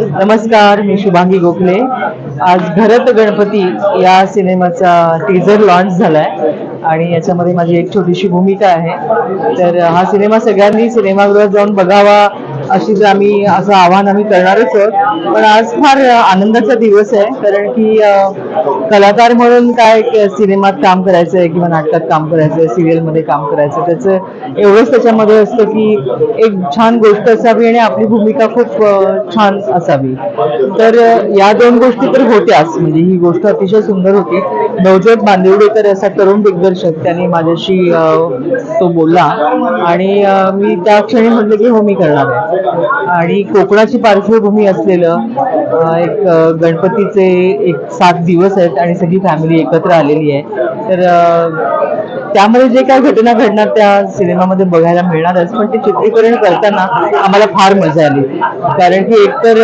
नमस्कार मी शुभांगी गोखले. आज घरत गणपती या सिनेमाचा टीझर लॉन्च झालाय आणि याच्यामध्ये माझी एक छोटीशी भूमिका आहे. तर हा सिनेमा सगळ्यांनी सिनेमागृहात जाऊन बघावा अशी जर आम्ही असं आव्हान आम्ही करणारच आहोत. पण आज फार आनंदाचा दिवस आहे कारण की कलाकार म्हणून काय सिनेमात काम करायचं आहे किंवा नाटकात काम करायचं आहे सिरियलमध्ये काम करायचं आहे, त्याचं एवढंच त्याच्यामध्ये असतं की एक छान गोष्ट असावी आणि आपली भूमिका खूप छान असावी. तर या दोन गोष्टी तर होत्याच म्हणजे ही गोष्ट अतिशय सुंदर होती. नवज्योत बांदिवडेकर असा तरुण दिग्दर्शक त्यांनी माझ्याशी तो बोलला. आणि मी त्या क्षणी म्हटलं की हो मी करणार आहे. आणि कोकणाची पार्श्वभूमी असलेलं एक गणपतीचे एक सात दिवस आहेत आणि सगळी फॅमिली एकत्र आलेली आहे. तर त्यामध्ये जे काही घटना घडणार त्या सिनेमामध्ये बघायला मिळणारच पण ते चित्रीकरण करताना आम्हाला फार मजा आली. कारण की एकतर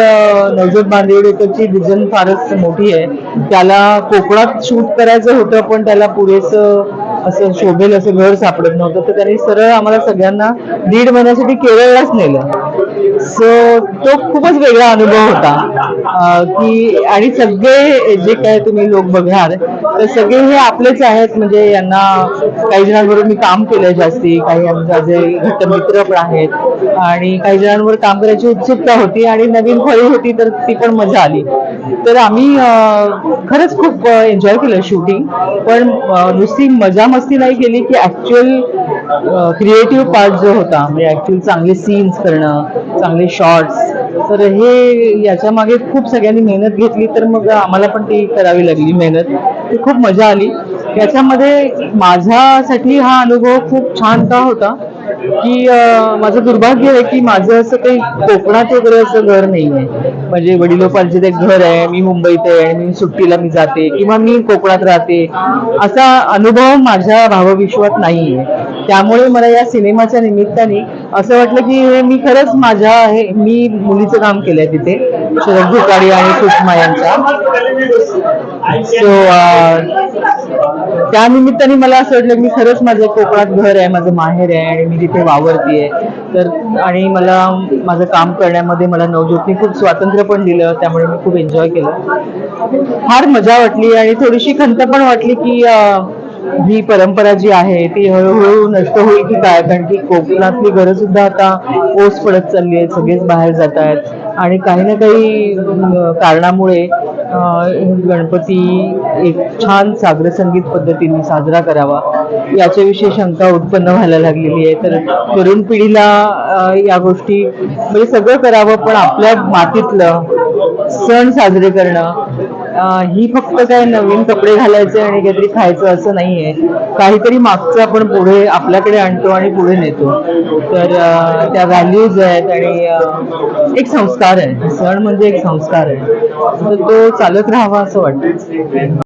नवजोत बांदिवडेकरची विजन फारच मोठी आहे. त्याला कोकणात शूट करायचं होतं पण त्याला पुरेसं असं शोभेल असं घर सापडत नव्हतं. तर त्यांनी सरळ आम्हाला सगळ्यांना दीड महिन्यासाठी केरळलाच नेलं. सो तो खूपच वेगळा अनुभव होता. की आणि सगळे जे काय तुम्ही लोक बघणार तर सगळे हे आपलेच आहेत. म्हणजे यांना काही जणांबरोबर मी काम केलंय जास्ती. काही आमचा जे घट्ट मित्र पण आहेत. आणि काही जणांवर काम करायची उत्सुकता होती आणि नवीन फळी होती तर ती पण मजा आली. तर आम्ही खरंच खूप एन्जॉय केलं शूटिंग पण नुसती मजा मस्ती नाही केली की ऍक्च्युअल क्रिएटिव्ह पार्ट जो होता म्हणजे ऍक्च्युअल चांगले सीन्स करणं चांगले शॉर्ट्स तर हे याच्या मागे खूप सगळ्यांनी मेहनत घेतली तर मग आम्हाला पण ती करावी लागली मेहनत. ती खूप मजा आली. याच्यामध्ये माझ्यासाठी हा अनुभव खूप छान का होता की माझं दुर्भाग्य आहे की माझं असं काही कोकणात वगैरे असं घर नाही आहे म्हणजे वडिलोपार्जित एक घर आहे मी मुंबईत आहे आणि मी सुट्टीला मी जाते किंवा मी कोकणात राहते असा अनुभव माझ्या भावविश्वात नाही आहे त्यामुळे मला या सिनेमाच्या निमित्ताने असं वाटलं की मी खरंच माझ्या हे मी मुलीचं काम केलंय तिथे. शरद भुकाडी आणि सुषमा यांच्या सो uh, त्या निमित्ताने मला असं वाटलं की मी खरंच माझं कोकणात घर आहे माझं माहेर आहे आणि मी तिथे वावरतीये. तर आणि मला माझं काम करण्यामध्ये मला नवज्योतनी खूप स्वातंत्र्य पण दिलं त्यामुळे मी खूप एन्जॉय केलं. फार मजा वाटली आणि थोडीशी खंत पण वाटली की uh, ही परंपरा जी आहे ती हळूहळू नष्ट होईल की काय? कारण की कोकणातली घरं सुद्धा आता ओस पडत चालली आहेत सगळेच बाहेर जात आहेत. आणि काही ना काही कारणामुळे गणपती एक छान सागर संगीत पद्धतीने साजरा करावा याच्याविषयी शंका उत्पन्न व्हायला लागलेली आहे. तर तरुण पिढीला या गोष्टी म्हणजे सगळं करावं पण आपल्या मातीतलं सण साजरे करणं ही फक्त काय नवीन कपडे घालायचे आणि काहीतरी खायचं असं नाहीये. काहीतरी मागचं आपण पुढे आपल्याकडे आणतो आणि पुढे नेतो. तर त्या व्हॅल्यूज आहेत आणि एक संस्कार आहे. सण म्हणजे एक संस्कार आहे. तर तो चालत राहावा असं वाटतं.